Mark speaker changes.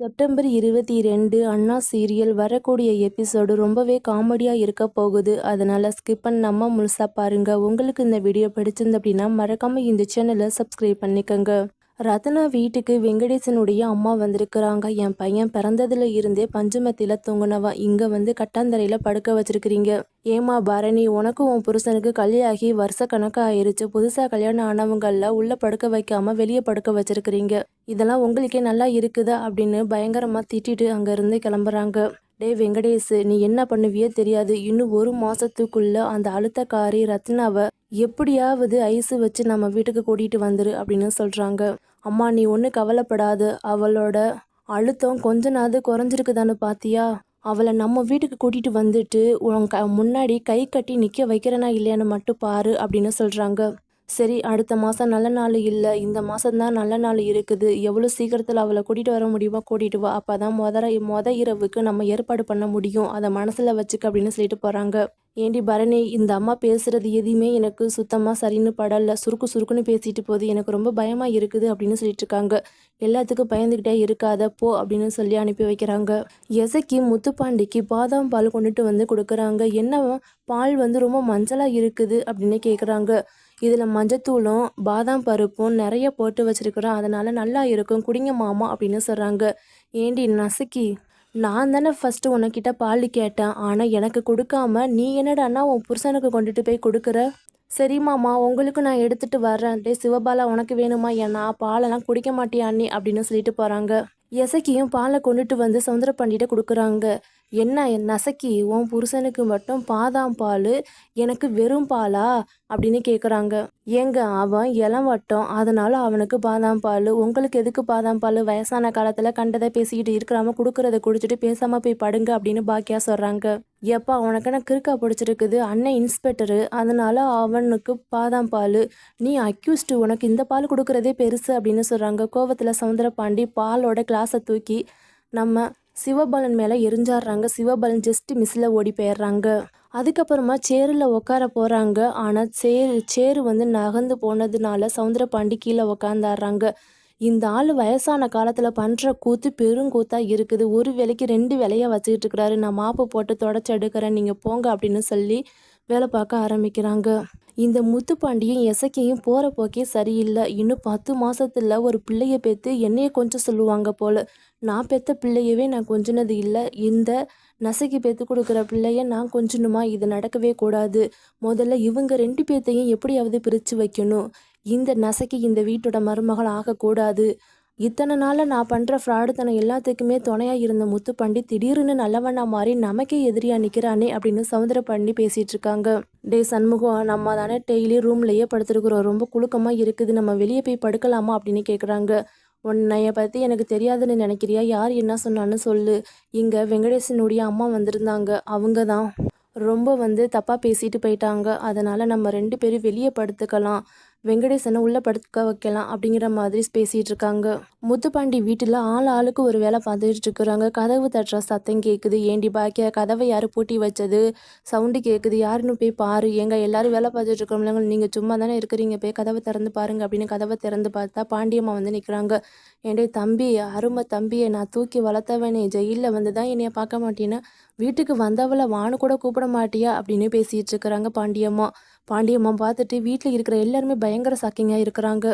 Speaker 1: September இருபத்தி ரெண்டு அண்ணா serial வரக்கூடிய எபிசோடு ரொம்பவே காமெடியாக இருக்க போகுது. அதனால் ஸ்கிப் பண்ணாமல் முழுசாக பாருங்கள் உங்களுக்கு இந்த வீடியோ பிடிச்சிருந்து அப்படின்னா மறக்காமல் இந்த சேனலை சப்ஸ்கிரைப் பண்ணிக்கோங்க. ரத்னா வீட்டுக்கு வெங்கடேசனுடைய அம்மா வந்திருக்கிறாங்க. என் பையன் பிறந்ததுல இருந்தே பஞ்சமத்தில தூங்குனவா. இங்க வந்து கட்டாந்தரையில படுக்க வச்சிருக்கிறீங்க. ஏமா பரணி உனக்கும் உன் புருஷனுக்கு கல்யாகி வருஷ கணக்காயிருச்சு புதுசா கல்யாணம் ஆனவங்கள உள்ள படுக்க வைக்காம வெளியே படுக்க வச்சிருக்கிறீங்க. இதெல்லாம் உங்களுக்கே நல்லா இருக்குதா? அப்படின்னு பயங்கரமா திட்டிட்டு அங்க இருந்து கிளம்புறாங்க. டே வெங்கடேஷ் நீ என்ன பண்ணுவியோ தெரியாது. இன்னும் ஒரு மாசத்துக்குள்ள அந்த அழுத்தக்காரி ரத்னாவை எப்படியாவது ஐஸு வச்சு நம்ம வீட்டுக்கு கூட்டிகிட்டு வந்துரு அப்படின்னு சொல்கிறாங்க அம்மா நீ ஒன்றும் கவலைப்படாது. அவளோட அழுத்தம் கொஞ்ச நாள் குறைஞ்சிருக்குதான்னு பார்த்தியா அவளை நம்ம வீட்டுக்கு கூட்டிகிட்டு வந்துட்டு உன் க முன்னாடி கை கட்டி நிற்க வைக்கிறனா இல்லையான்னு மட்டும் பாரு அப்படின்னு சொல்கிறாங்க சரி அடுத்த மாதம் நல்ல நாள் இல்லை. இந்த மாதம்தான் நல்ல நாள் இருக்குது. எவ்வளோ சீக்கிரத்தில் அவளை கூட்டிகிட்டு வர முடியுமோ கூட்டிகிட்டு வா. அப்போ தான் முத மொத இரவுக்கு நம்ம ஏற்பாடு பண்ண முடியும். அதை மனசில் வச்சுக்க அப்படின்னு சொல்லிட்டு போகிறாங்க ஏண்டி பரணி இந்த அம்மா பேசுகிறது எதையுமே எனக்கு சுத்தமாக சரின்னு படலை. சுருக்கு சுருக்குன்னு பேசிட்டு போகுது எனக்கு ரொம்ப பயமாக இருக்குது அப்படின்னு சொல்லிட்டு இருக்காங்க. எல்லாத்துக்கும் பயந்துக்கிட்டே இருக்காத போ அப்படின்னு சொல்லி அனுப்பி வைக்கிறாங்க. எசைக்கு முத்துப்பாண்டிக்கு பாதாம் பால் கொண்டுட்டு வந்து கொடுக்குறாங்க. என்ன பால் வந்து ரொம்ப மஞ்சளாக இருக்குது அப்படின்னு கேட்குறாங்க இதில் மஞ்சத்தூளும் பாதாம் பருப்பும் நிறைய போட்டு வச்சுருக்குறோம். அதனால் நல்லா இருக்கும். குடிங்க மாமா அப்படின்னு சொல்கிறாங்க ஏண்டி நசுக்கி? நான் தானே ஃபஸ்ட்டு உனக்கிட்ட பால் கேட்டேன். ஆனால் எனக்கு கொடுக்காம நீ என்னடான்னா உன் புருஷனுக்கு கொண்டுட்டு போய் கொடுக்குற? சரிம்மாம்மா உங்களுக்கு நான் எடுத்துகிட்டு வர்றேன். டே சிவபாலா உனக்கு வேணுமா ஏன்னா பாலெல்லாம் குடிக்க மாட்டியா அண்ணி அப்படின்னு சொல்லிட்டு போகிறாங்க எசக்கியும் பாலை கொண்டுட்டு வந்து சவுந்தர பாண்டிகிட்ட கொடுக்குறாங்க. என்ன நசக்கி? உன் புருஷனுக்கு மட்டும் பாதாம் பால் எனக்கு வெறும் பாலா? அப்படின்னு கேட்குறாங்க ஏங்க அவன் இளம் வட்டம். அதனால அவனுக்கு பாதாம் பால். உங்களுக்கு எதுக்கு பாதாம் பால்? வயசான காலத்தில் கண்டதை பேசிக்கிட்டு இருக்கிறாம கொடுக்குறத குடிச்சிட்டு பேசாமல் போய் படுங்க அப்படின்னு பாக்கியா சொல்கிறாங்க எப்பா உனக்கு என்ன கிறுக்கா பிடிச்சிருக்குது? அண்ணன் இன்ஸ்பெக்டரு. அதனால அவனுக்கு பாதாம் பால். நீ அக்யூஸ்டு உனக்கு இந்த பால் கொடுக்குறதே பெருசு அப்படின்னு சொல்கிறாங்க கோவத்தில் சவுந்தர பாண்டி பாலோட கிளாஸை தூக்கி நம்ம சிவபாலன் மேலே எரிஞ்சாடுறாங்க. சிவபாலன் ஜஸ்ட் மிஸ்ஸில் ஓடி போயிடுறாங்க. அதுக்கப்புறமா சேரில் உட்கார போகிறாங்க ஆனால் சேர் சேரு வந்து நகர்ந்து போனதுனால சவுந்தரபாண்டி கீழே உக்காந்தாடுறாங்க. இந்த ஆள் வயசான காலத்தில் பண்ணுற கூத்து பெருங்கூத்தாக இருக்குது. ஒரு வேலைக்கு ரெண்டு வேலையாக வச்சுக்கிட்டு இருக்கிறாரு. நான் மாப்பு போட்டு தொடச்சி எடுக்கிறேன். நீங்கள் போங்க அப்படின்னு சொல்லி வேலை பார்க்க ஆரம்பிக்கிறாங்க. இந்த முத்துப்பாண்டியும் எசக்கையும் போகிற போக்கே சரியில்லை. இன்னும் பத்து மாதத்தில் ஒரு பிள்ளையை பெற்று என்னையே கொஞ்சம் சொல்லுவாங்க போல். நான் பெற்ற பிள்ளையவே நான் கொஞ்சினது இல்லை. இந்த நசைக்கு பெற்று கொடுக்குற பிள்ளைய நான் கொஞ்சணுமா இது நடக்கவே கூடாது. முதல்ல இவங்க ரெண்டு பேர்த்தையும் எப்படியாவது பிரித்து வைக்கணும். இந்த நசைக்கு இந்த வீட்டோட மருமகள் ஆகக்கூடாது. இத்தனை நாளில் நான் பண்ணுற ஃப்ராடுத்தனம் எல்லாத்துக்குமே துணையாக இருந்த முத்து பண்டி திடீர்னு நல்லவனா மாறி நமக்கே எதிரியாக நிற்கிறானே அப்படின்னு சமுதிர பண்ணி பேசிகிட்டு இருக்காங்க. டே சண்முகம் நம்ம தானே டெய்லி ரூம்லையே படுத்துருக்குறோம். ரொம்ப குழுக்கமாக இருக்குது. நம்ம வெளியே போய் படுக்கலாமா அப்படின்னு கேட்குறாங்க உன்னைய பற்றி எனக்கு தெரியாதுன்னு நினைக்கிறியா? யார் என்ன சொன்னான்னு சொல்லு. இங்கே வெங்கடேசனுடைய அம்மா வந்திருந்தாங்க. அவங்க தான். ரொம்ப வந்து தப்பாக பேசிட்டு போயிட்டாங்க. அதனால் நம்ம ரெண்டு பேரும் வெளியே படுத்துக்கலாம். வெங்கடேசனை உள்ளே படுக்க வைக்கலாம் அப்படிங்கிற மாதிரி பேசிகிட்டு இருக்காங்க. முத்துப்பாண்டி வீட்டில் ஆள் ஆளுக்கு ஒரு வேலை பார்த்துட்டு இருக்கிறாங்க. கதவு தட்டுற சத்தம் கேட்குது ஏண்டி பாக்கிய கதவை யார் பூட்டி வச்சது? சவுண்டு கேட்குது யாருன்னு போய் பாரு. எங்க எல்லாரும் வேலை பார்த்துட்டு இருக்கோம்லங்க நீங்கள் சும்மா தானே இருக்கிறீங்க? போய் கதவை திறந்து பாருங்க அப்படின்னு கதவை திறந்து பார்த்தா பாண்டியம்மா வந்து நிற்கிறாங்க என்னுடைய தம்பி அருமை தம்பியை நான் தூக்கி வளர்த்தவனே ஜெயிலில் வந்து தான் என்னைய பார்க்க மாட்டேன்னா வீட்டுக்கு வந்தவளை வானு கூட கூப்பிட மாட்டியா? அப்படின்னு பேசிகிட்டு இருக்கிறாங்க பாண்டியம்மா. பாண்டியம்மா பார்த்துட்டு வீட்டில் இருக்கிற எல்லாருமே பயங்கர சாக்கிங்காக இருக்கிறாங்க.